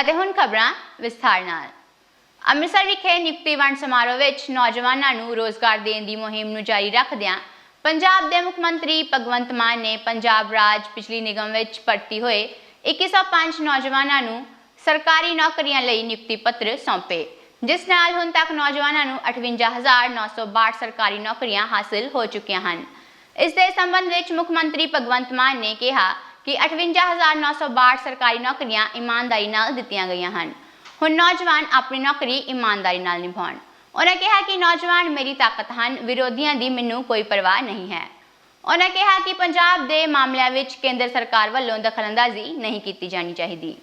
ਅਤੇ ਹੁਣ ਖਬਰਾਂ ਵਿਸਥਾਰ ਨਾਲ। ਅੰਮ੍ਰਿਤਸਰ ਵਿਖੇ ਨਿਯੁਕਤੀ ਵੰਡ ਸਮਾਰੋਹ ਵਿੱਚ ਨੌਜਵਾਨਾਂ ਨੂੰ ਰੋਜ਼ਗਾਰ ਦੇਣ ਦੀ ਮੁਹਿੰਮ ਨੂੰ ਜਾਰੀ ਰੱਖਦਿਆਂ ਪੰਜਾਬ ਦੇ ਮੁੱਖ ਮੰਤਰੀ ਭਗਵੰਤ ਮਾਨ ਨੇ ਪੰਜਾਬ ਰਾਜ ਬਿਜਲੀ ਨਿਗਮ ਵਿੱਚ ਭਰਤੀ ਹੋਏ 2105 ਨੌਜਵਾਨਾਂ ਨੂੰ ਸਰਕਾਰੀ ਨੌਕਰੀਆਂ ਲਈ ਨਿਯੁਕਤੀ ਪੱਤਰ ਸੌਂਪੇ, ਜਿਸ ਨਾਲ ਹੁਣ ਤੱਕ ਨੌਜਵਾਨਾਂ ਨੂੰ 58962 ਸਰਕਾਰੀ ਨੌਕਰੀਆਂ ਹਾਸਲ ਹੋ ਚੁੱਕੀਆਂ ਹਨ। ਇਸ ਦੇ ਸੰਬੰਧ ਵਿੱਚ ਮੁੱਖ ਮੰਤਰੀ ਭਗਵੰਤ ਮਾਨ ਨੇ ਕਿਹਾ ਕਿ 58962 ਸਰਕਾਰੀ ਨੌਕਰੀਆਂ ਇਮਾਨਦਾਰੀ ਨਾਲ ਦਿੱਤੀਆਂ ਗਈਆਂ ਹਨ। ਹੁਣ ਨੌਜਵਾਨ ਆਪਣੀ ਨੌਕਰੀ ਇਮਾਨਦਾਰੀ ਨਾਲ ਨਿਭਾਉਣ। ਉਹਨਾਂ ਕਿਹਾ ਕਿ ਨੌਜਵਾਨ ਮੇਰੀ ਤਾਕਤ ਹਨ, ਵਿਰੋਧੀਆਂ ਦੀ ਮੈਨੂੰ ਕੋਈ ਪਰਵਾਹ ਨਹੀਂ ਹੈ। ਉਹਨਾਂ ਕਿਹਾ ਕਿ ਪੰਜਾਬ ਦੇ ਮਾਮਲਿਆਂ ਵਿੱਚ ਕੇਂਦਰ ਸਰਕਾਰ ਵੱਲੋਂ ਦਖਲਅੰਦਾਜ਼ੀ ਨਹੀਂ ਕੀਤੀ ਜਾਣੀ ਚਾਹੀਦੀ।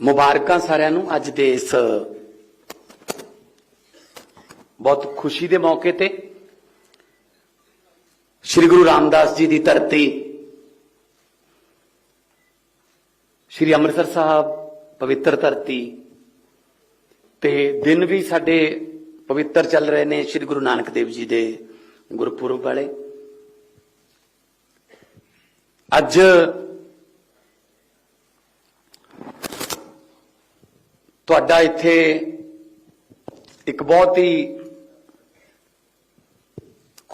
ਮੁਬਾਰਕਾਂ ਸਾਰਿਆਂ ਨੂੰ ਅੱਜ ਦੇ ਇਸ ਬਹੁਤ ਖੁਸ਼ੀ ਦੇ ਮੌਕੇ ਤੇ। ਸ੍ਰੀ ਗੁਰੂ ਰਾਮਦਾਸ ਜੀ ਦੀ ਧਰਤੀ। ਸ੍ਰੀ ਅੰਮ੍ਰਿਤਸਰ ਸਾਹਿਬ ਪਵਿੱਤਰ ਧਰਤੀ। ਤੇ ਦਿਨ ਵੀ ਸਾਡੇ ਪਵਿੱਤਰ ਚੱਲ ਰਹੇ ਨੇ ਸ੍ਰੀ ਗੁਰੂ ਨਾਨਕ ਦੇਵ ਜੀ ਦੇ ਗੁਰਪੁਰਬ ਵਾਲੇ। ਅੱਜ ਤੁਹਾਡਾ ਇੱਥੇ ਇੱਕ ਬਹੁਤ ਹੀ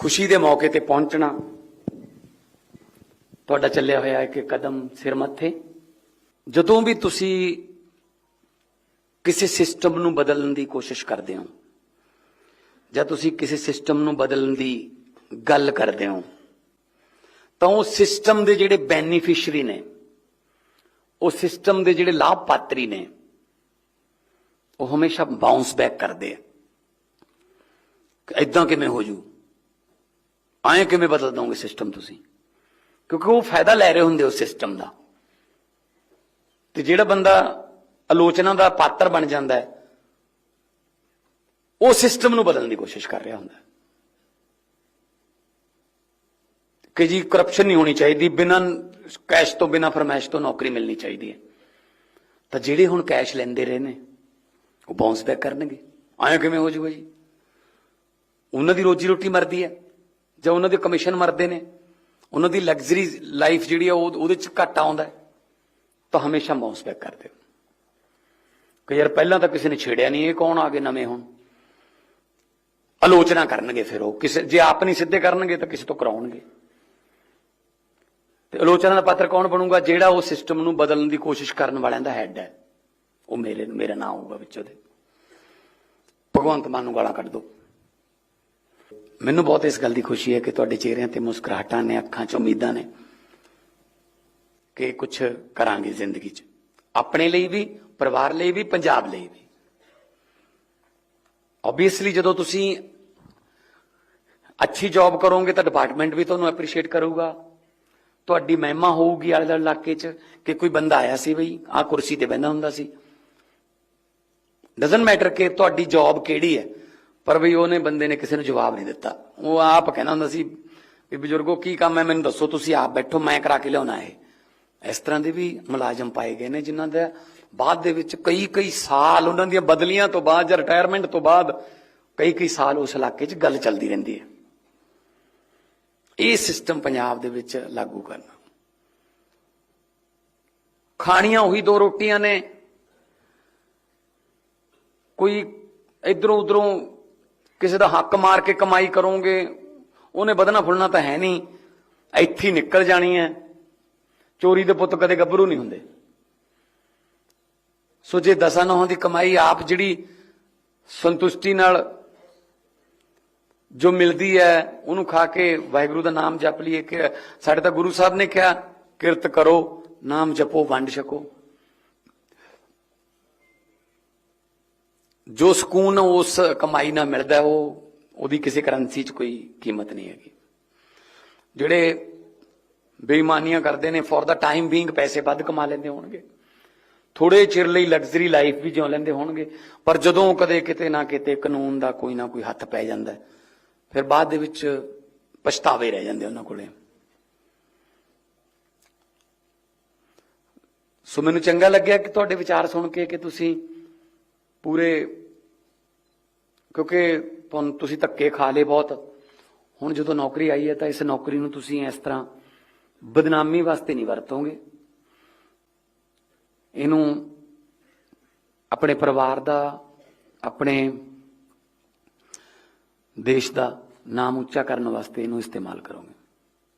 ਖੁਸ਼ੀ ਦੇ ਮੌਕੇ ਤੇ ਪਹੁੰਚਣਾ। ਤੁਹਾਡਾ ਚੱਲਿਆ ਹੋਇਆ ਇੱਕ ਕਦਮ ਸਿਰ ਮੱਥੇ। ਜਦੋਂ ਵੀ ਤੁਸੀਂ ਕਿਸੇ ਸਿਸਟਮ ਨੂੰ ਬਦਲਣ ਦੀ ਕੋਸ਼ਿਸ਼ ਕਰਦੇ ਹੋ, ਜਾਂ ਤੁਸੀਂ ਕਿਸੇ ਸਿਸਟਮ ਨੂੰ ਬਦਲਣ ਦੀ ਗੱਲ ਕਰਦੇ ਹੋ, ਤਾਂ ਉਹ ਸਿਸਟਮ ਦੇ ਜਿਹੜੇ ਬੈਨੀਫੀਸ਼ੀਅਰੀ ਨੇ, ਉਹ ਸਿਸਟਮ ਦੇ ਜਿਹੜੇ ਲਾਭਪਾਤਰੀ ਨੇ, ਉਹ ਹਮੇਸ਼ਾ ਬਾਉਂਸ ਬੈਕ ਕਰਦੇ ਆ। ਕਿ ਇਦਾਂ ਕਿਵੇਂ ਹੋ ਜੂ? ਐਂ ਕਿਵੇਂ ਬਦਲ ਦੋਗੇ ਸਿਸਟਮ ਤੁਸੀਂ? ਕਿਉਂਕਿ ਉਹ ਫਾਇਦਾ ਲੈ ਰਹੇ ਹੁੰਦੇ ਉਸ ਸਿਸਟਮ ਦਾ। ਤੇ ਜਿਹੜਾ ਬੰਦਾ ਆਲੋਚਨਾ ਦਾ ਪਾਤਰ ਬਣ ਜਾਂਦਾ ਹੈ, ਉਹ ਸਿਸਟਮ ਨੂੰ ਬਦਲਣ ਦੀ ਕੋਸ਼ਿਸ਼ ਕਰ ਰਿਹਾ ਹੁੰਦਾ ਕਿ ਜੀ ਕਰਪਸ਼ਨ ਨਹੀਂ ਹੋਣੀ ਚਾਹੀਦੀ, ਬਿਨਾਂ ਕੈਸ਼ ਤੋਂ, ਬਿਨਾਂ ਫਰਮਾਇਸ਼ ਤੋਂ ਨੌਕਰੀ ਮਿਲਣੀ ਚਾਹੀਦੀ ਹੈ। ਤਾਂ ਜਿਹੜੇ ਹੁਣ ਕੈਸ਼ ਲੈਂਦੇ ਰਹੇ ਨੇ, ਉਹ ਬਾਉਂਸ ਬੈਕ ਕਰਨਗੇ। ਆਇਆ ਕਿਵੇਂ ਹੋ ਜੂਗਾ ਜੀ? ਉਹਨਾਂ ਦੀ ਰੋਜੀ ਰੋਟੀ ਮਰਦੀ ਹੈ। ਜਾਂ ਉਹਨਾਂ ਦੇ ਕਮਿਸ਼ਨ ਮਰਦੇ ਨੇ, ਉਹਨਾਂ ਦੀ ਲਗਜ਼ਰੀ ਲਾਈਫ ਜਿਹੜੀ ਆ ਉਹ ਉਹਦੇ ਚ ਘਾਟਾ ਆਉਂਦਾ ਤਾਂ ਹਮੇਸ਼ਾ ਬਾਉਂਸ ਬੈਕ ਕਰਦੇ ਹੋ ਕਿ ਯਾਰ ਪਹਿਲਾਂ ਤਾਂ ਕਿਸੇ ਨੇ ਛੇੜਿਆ ਨਹੀਂ, ਇਹ ਕੌਣ ਆ ਗਏ ਨਵੇਂ ਹੁਣ? ਆਲੋਚਨਾ ਕਰਨਗੇ ਫਿਰ ਉਹ, ਕਿਸੇ ਜੇ ਆਪ ਨਹੀਂ ਸਿੱਧੇ ਕਰਨਗੇ ਤਾਂ ਕਿਸੇ ਤੋਂ ਕਰਾਉਣਗੇ। ਤੇ ਆਲੋਚਨਾ ਦਾ ਪਾਤਰ ਕੌਣ ਬਣੂਗਾ? ਜਿਹੜਾ ਉਹ ਸਿਸਟਮ ਨੂੰ ਬਦਲਣ ਦੀ ਕੋਸ਼ਿਸ਼ ਕਰਨ ਵਾਲਿਆਂ ਦਾ ਹੈੱਡ ਹੈ। ਉਹ ਮੇਰੇ, ਮੇਰਾ ਨਾਮ ਹੋਊਗਾ ਵਿੱਚ ਉਹਦੇ। ਭਗਵੰਤ ਮਾਨ ਨੂੰ ਗਾਲਾਂ ਕੱਢ ਦੋ। ਮੈਨੂੰ ਬਹੁਤ ਇਸ ਗੱਲ ਦੀ ਖੁਸ਼ੀ ਹੈ ਕਿ ਤੁਹਾਡੇ ਚਿਹਰਿਆਂ ਤੇ ਮੁਸਕਰਾਹਟਾਂ ਨੇ, ਅੱਖਾਂ 'ਚ ਉਮੀਦਾਂ ਨੇ ਕਿ ਕੁਝ ਕਰਾਂਗੇ ਜ਼ਿੰਦਗੀ 'ਚ। ਆਪਣੇ ਲਈ ਵੀ, ਪਰਿਵਾਰ ਲਈ ਵੀ, ਪੰਜਾਬ ਲਈ ਵੀ। ਆਬਵੀਅਸਲੀ ਜਦੋਂ ਤੁਸੀਂ ਅੱਛੀ ਜੌਬ ਕਰੋਗੇ ਤਾਂ ਡਿਪਾਰਟਮੈਂਟ ਵੀ ਤੁਹਾਨੂੰ ਐਪਰੀਸ਼ੀਏਟ ਕਰੂਗਾ। ਤੁਹਾਡੀ ਮਹਿਮਾ ਹੋਊਗੀ ਆਲੇ ਦੁਆਲੇ ਇਲਾਕੇ 'ਚ ਕਿ ਕੋਈ ਬੰਦਾ ਆਇਆ ਸੀ ਬਈ, ਆਹ ਕੁਰਸੀ ਤੇ ਬੈਠਾ ਹੁੰਦਾ ਸੀ। ਡਸਨਟ ਮੈਟਰ ਕਿ ਤੁਹਾਡੀ ਜੌਬ ਕਿਹੜੀ ਹੈ। ਪਰ ਵੀ ਉਹਨੇ ਬੰਦੇ ਨੇ ਕਿਸੇ ਨੂੰ ਜਵਾਬ ਨਹੀਂ ਦਿੱਤਾ। ਉਹ ਆਪ ਕਹਿੰਦਾ ਹੁੰਦਾ ਸੀ, ਵੀ ਬਜ਼ੁਰਗੋ ਕੀ ਕੰਮ ਹੈ, ਮੈਨੂੰ ਦੱਸੋ, ਤੁਸੀਂ ਆਪ ਬੈਠੋ, ਮੈਂ ਕਰਾ ਕੇ ਲਿਆਉਣਾ ਹੈ ਇਸ ਤਰ੍ਹਾਂ ਦੇ ਵੀ ਮੁਲਾਜ਼ਮ ਪਾਏ ਗਏ ਨੇ ਜਿਨ੍ਹਾਂ ਦਾ ਬਾਅਦ ਦੇ ਵਿੱਚ ਕਈ ਕਈ ਸਾਲ ਉਹਨਾਂ ਦੀਆਂ ਬਦਲੀਆਂ ਤੋਂ ਬਾਅਦ ਜਾਂ ਰਿਟਾਇਰਮੈਂਟ ਤੋਂ ਬਾਅਦ ਕਈ ਕਈ ਸਾਲ ਉਸ ਇਲਾਕੇ 'ਚ ਗੱਲ ਚੱਲਦੀ ਰਹਿੰਦੀ ਹੈ। ਇਹ ਸਿਸਟਮ ਪੰਜਾਬ ਦੇ ਵਿੱਚ ਲਾਗੂ ਕਰਨਾ। ਖਾਣੀਆਂ ਉਹੀ ਦੋ ਰੋਟੀਆਂ ਨੇ। ਕੋਈ ਇਧਰੋਂ ਉਧਰੋਂ ਕਿਸੇ ਦਾ ਹੱਕ ਮਾਰ ਕੇ ਕਮਾਈ ਕਰੋਗੇ, ਉਹਨੇ ਵਧਣਾ ਫੁੱਲਣਾ ਤਾਂ ਹੈ ਨਹੀਂ। ਇੱਥੇ ਨਿਕਲ ਜਾਣੀ ਹੈ। ਚੋਰੀ ਦੇ ਪੁੱਤ ਕਦੇ ਗੱਭਰੂ ਨਹੀਂ ਹੁੰਦੇ। ਸੋ ਜੇ ਦਸਾਂ ਨੌਹਾਂ ਦੀ ਕਮਾਈ ਆਪ ਜਿਹੜੀ ਸੰਤੁਸ਼ਟੀ ਨਾਲ ਜੋ ਮਿਲਦੀ ਹੈ, ਉਹਨੂੰ ਖਾ ਕੇ ਵਾਹਿਗੁਰੂ ਦਾ ਨਾਮ ਜਪ ਲਈਏ ਕਿ ਸਾਡੇ ਤਾਂ ਗੁਰੂ ਸਾਹਿਬ ਨੇ ਕਿਹਾ, ਕਿਰਤ ਕਰੋ, ਨਾਮ ਜਪੋ, ਵੰਡ ਛਕੋ। ਜੋ ਸਕੂਨ ਉਸ ਕਮਾਈ ਨਾਲ ਮਿਲਦਾ ਉਹ ਉਹਦੀ ਕਿਸੇ ਕਰੰਸੀ 'ਚ ਕੋਈ ਕੀਮਤ ਨਹੀਂ ਹੈਗੀ। ਜਿਹੜੇ ਬੇਈਮਾਨੀਆਂ ਕਰਦੇ ਨੇ ਫॉर ਦਾ ਟਾਈਮ ਬੀਇੰਗ ਪੈਸੇ ਵੱਧ ਕਮਾ ਲੈਂਦੇ ਹੋਣਗੇ। ਥੋੜੇ ਚਿਰ ਲਈ ਲਗਜ਼ਰੀ ਲਾਈਫ ਵੀ ਜਿਉ ਲੈਂਦੇ ਹੋਣਗੇ। ਪਰ ਜਦੋਂ ਕਦੇ ਕਿਤੇ ਨਾ ਕਿਤੇ ਕਾਨੂੰਨ ਦਾ ਕੋਈ ਨਾ ਕੋਈ ਹੱਥ ਪੈ ਜਾਂਦਾ ਫਿਰ ਬਾਅਦ ਦੇ ਵਿੱਚ ਪਛਤਾਵੇ ਰਹਿ ਜਾਂਦੇ ਉਹਨਾਂ ਕੋਲੇ। ਸੋ ਮੈਨੂੰ ਚੰਗਾ ਲੱਗਿਆ ਕਿ ਤੁਹਾਡੇ ਵਿਚਾਰ ਸੁਣ ਕੇ ਕਿ ਤੁਸੀਂ ਪੂਰੇ, ਕਿਉਂਕਿ ਤੁਹਾਨੂੰ ਤੁਸੀਂ ਧੱਕੇ ਖਾ ਲਏ ਬਹੁਤ। ਹੁਣ ਜਦੋਂ ਨੌਕਰੀ ਆਈ ਹੈ ਤਾਂ ਇਸ ਨੌਕਰੀ ਨੂੰ ਤੁਸੀਂ ਇਸ ਤਰ੍ਹਾਂ ਬਦਨਾਮੀ ਵਾਸਤੇ ਨਹੀਂ ਵਰਤੋਗੇ। ਇਹਨੂੰ ਆਪਣੇ ਪਰਿਵਾਰ ਦਾ, ਆਪਣੇ ਦੇਸ਼ ਦਾ ਨਾਮ ਉੱਚਾ ਕਰਨ ਵਾਸਤੇ ਇਹਨੂੰ ਇਸਤੇਮਾਲ ਕਰੋਗੇ।